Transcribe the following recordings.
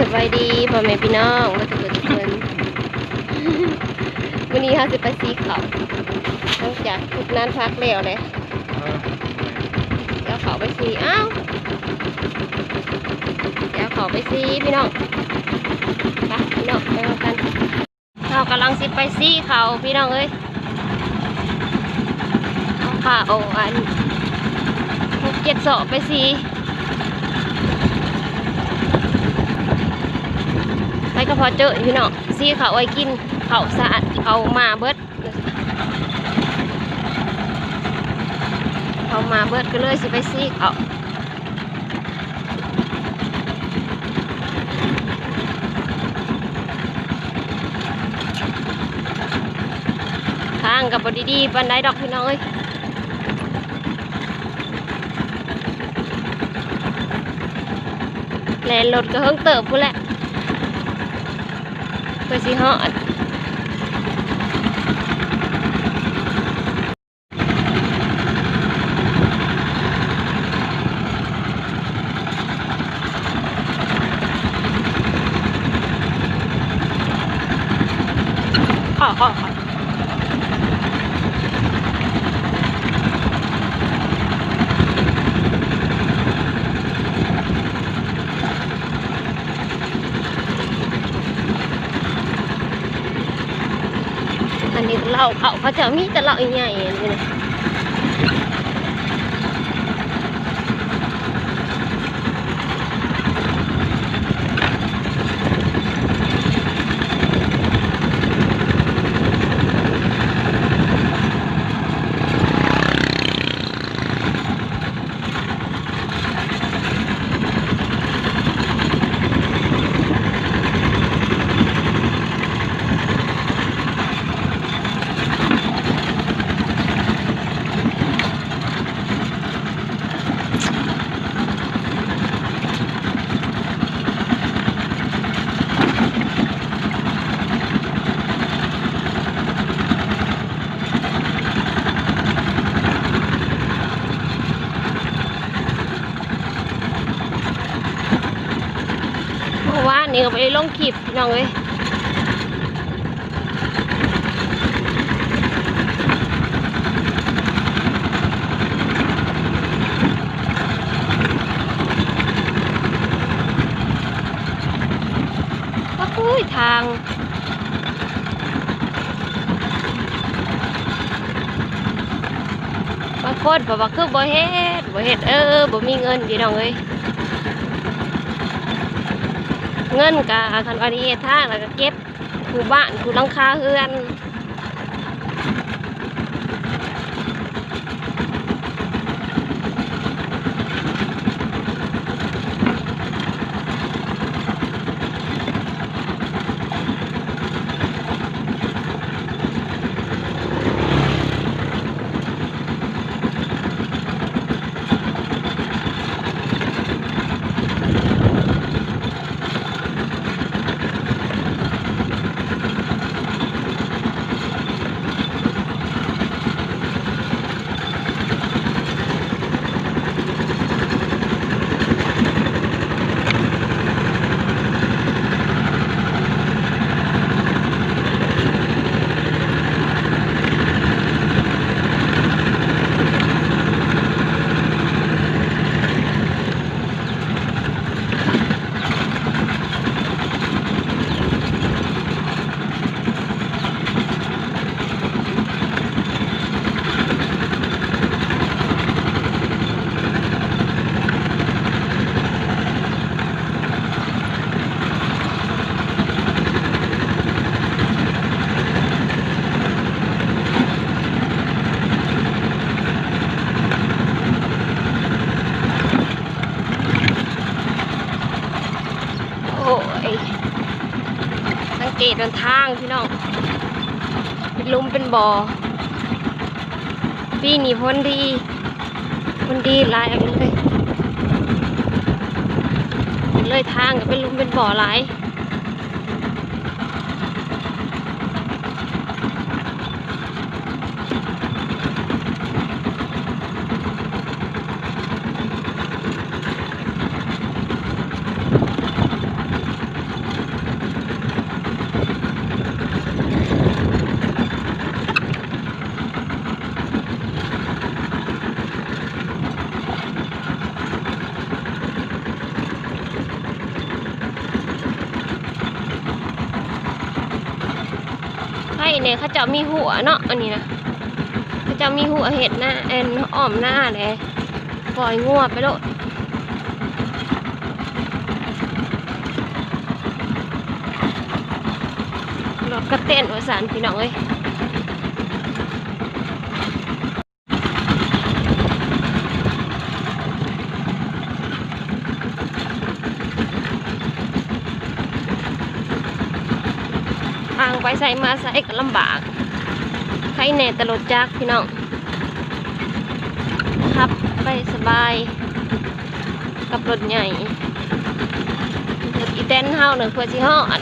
สบายดีพ่อแม่พี่น้องมาทุกคนทุกคนวันนี้เขาจะไปซีเขาหลังจากทุกนั้นพักแล้วเลยเดี๋ยวเขาไปซีอ้าวเดี๋ยวเขาไปซีพี่น้องไปพี่น้องไปกันเรากำลังสิไปซีเขาพี่น้องเอ้ยเอาผ้าเอาอันหกเจ็ดสอบไปซี ไปก็ พอเจอพี่น้องซีเขาไว้กินเขาสะอาดเขามาเบิดเขามาเบิดก็เลยสิไปซีเขาทางกับบดีๆปันไดดอกพี่น้องเอ้ยแลนรถก็เฮิงเติบพู้นแหละ เพื่อสิฮอด เหล้าเขาเขาจะมีแต่เหล้าใหญ่ๆอันนี้นะเลย นี่ก็ไปลงคลิปพี่น้องเอ้ยก็คุยทางบางคนบอกว่าคือบ่เฮ็ดบ่เฮ็ดเออบ่มีเงินพี่น้องเอ้ย เงินกะคันวานี้เฮ็ดทาแล้วก็เก็บคูบ้านคูหลังคาเฮือนโอ้ยสังเกตเดิน ทางพี่น้องเป็นลุมเป็นบ่อปีนี้พ้นดีพ้นดีหลายอันเลยเลยทางก็เป็นลุมเป็นบ่อหลาย ข่เนี่ยเขาจะมีหัวเนาะอันนี้นะเขาจะมีหัวเห็ดหน้าเอ็นอ้อมหน้าเลยปล่อยงัวไปโลดรถกระเต้นวสานพี่น้องเอ้ย ทางไปใส่มาใส่ก็ลำบากใครแน่ตลดจักพี่น้องครับไปสบาย กับรถใหญ่รถอีแตนเฮาหนึ่งเพื่อสิฮอด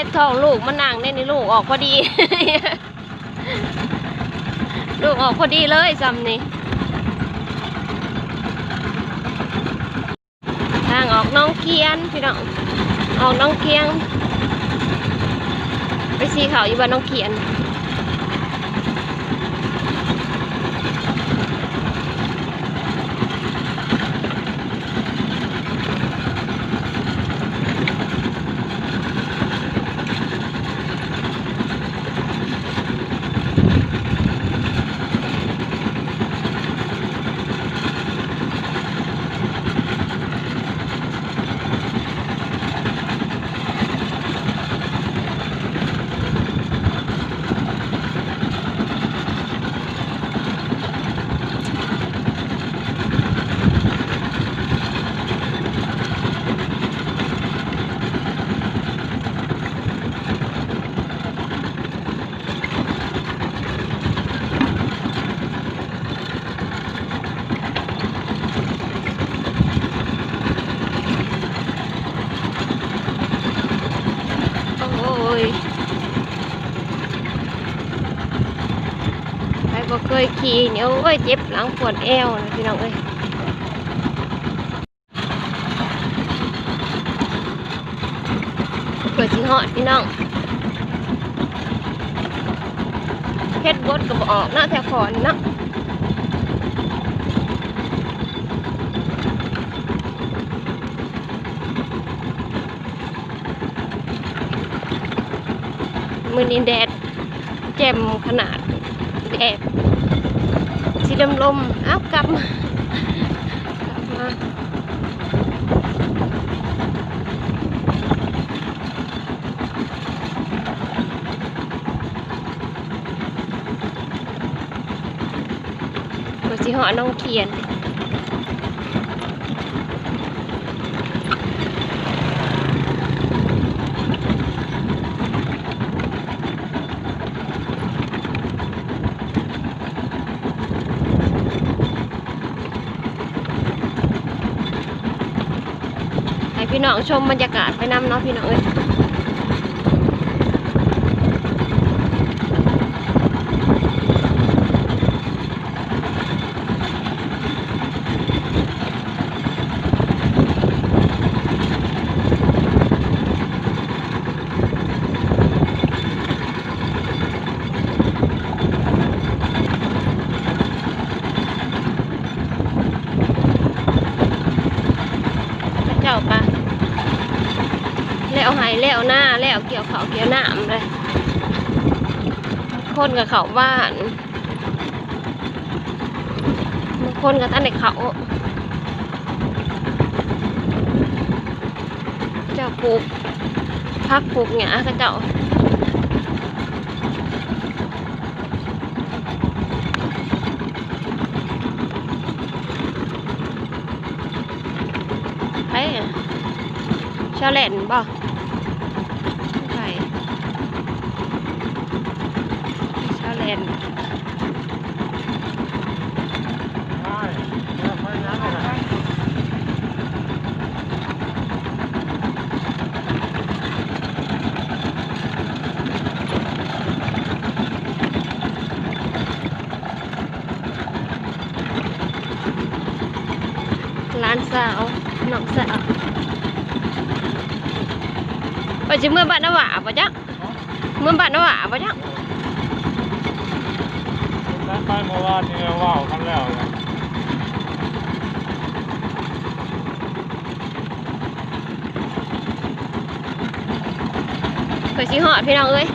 ผู้ได้เจ็บท้องลูกมันนั่งในนี่ลูกออกพอดี ลูกออกพอดีเลยซ้ำนี่ทางออกน้องเคียนพี่น้องออกน้องเคียง ไปซีเขาอยู่บ้านน้องเคียน ขี่เนี่ยโอ้ยเจ็บหลังปวดเอวนะพี่น้องเอ้ยเปิดสิเหอดพี่น้องเฮ็ดบดก็บออกเนาะแถวคอนเนาะมือนี้แดดแจ่มขนาด สีลมลมๆอ้าวกลับมากลับมาเปิดสิเหอน้องเขียน ให้พี่น้องชมบรรยากาศไปน้ำเนาะพี่น้องเอ้ยพระเจ้าปะ แล้วหายแล้วหน้าแล้วเกี่ยวเขาเกี่ยวหน้ำเลยคนกับเขาบ้านบางคนกับท่านในเขาเจ้าปลูกพักปลูกหญ้าก็เจ้าไปชาเลนบ่ ไปชาแลนใช่ไม่ค่อยนั่งเลย ถ้าไปโมราชเมื่อบ้านนว่าปะจ๊ะนั่งไปเมื่อวานนี่ว่าวกันแล้วนะไปสิหอดพี่น้องเอ้ย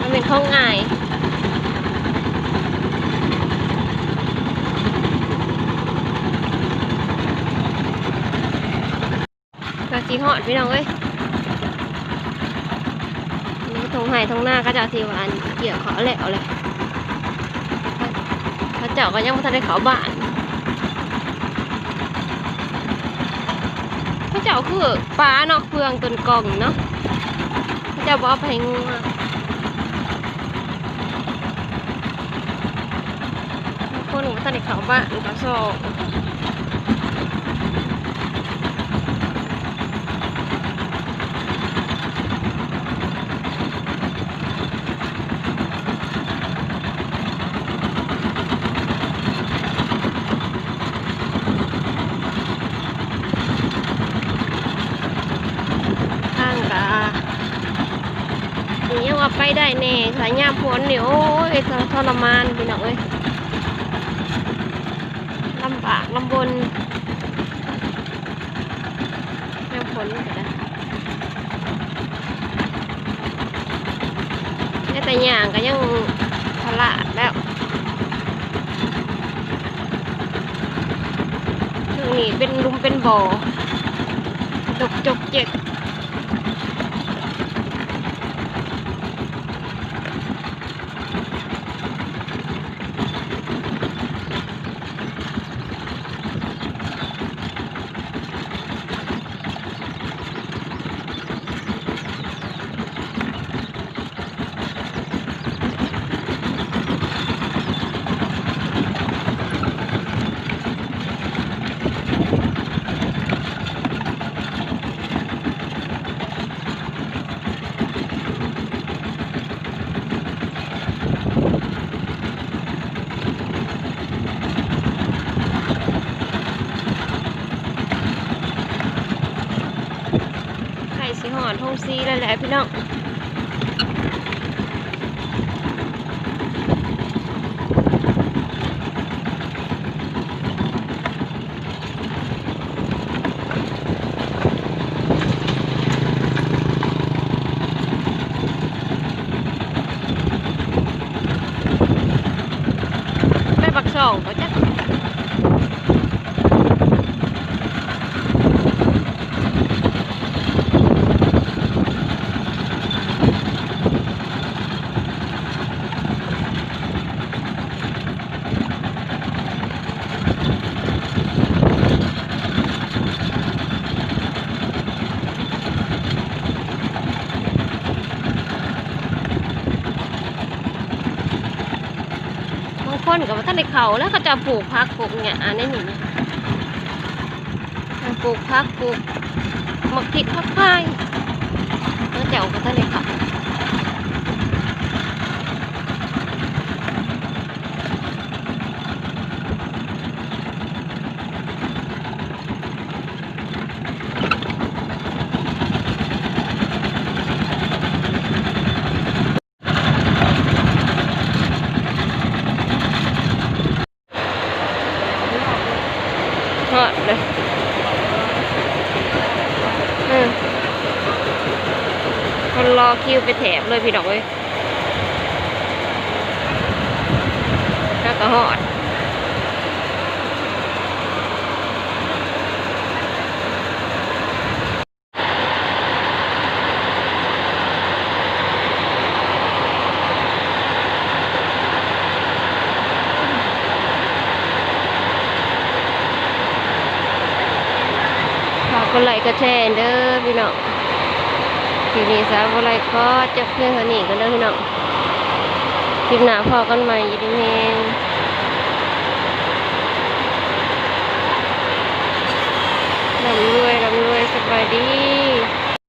มันเป็นข้องง่ายไปสิหอดพี่น้องเอ้ยนี่ทงไห้ทงหน้าก็จะทีวาอันเกี่ยวเขาแล้วเลย เจ้าก็ยังไม่ทันได้เขาบ้านพระเจ้าคือป้าเนาะเฟืองต้นกล่องเนาะพระเจ้าบอกเอาไปงูอะบางคนก็ทันได้เขาบ้านก็ชอบข้างกานี่ยังว่า ไปได้แน่สายยามฝนเนี่โอ้ยทรมานพี่น้องเอ้ยลำบากลำบนยามฝนก็ได้แต่ย่างก็ยังพลาดแล้วช่วงนี้เป็นลุมเป็นบ่อจกจกเจ็ก ไข่สีหอนทงซี แล้วแหละพี่น้องไปปักสองก็จ้ะบาง คนกับท่านในเขาแล้วก็จะปลูกพักปลูกเนี่ยอันนี้นี่นะปลูกพักปลูกหมักผิดพักไผ่แล้วเจ้าก็ท่านในเขา ทอดเลยเออ คิวไปแถบเลยพี่ดอกเอ้ยแล้วก็หอดกกดไลค์กดแชร์เด้อพี่น้อง ทีนี้สาวอะไรก็จะเพื่อนคนนี้กันเด้อพี่น้องคลิปหน้าพอกันใหม่ยินดีแม่ลำรวยลำรวยสบายดี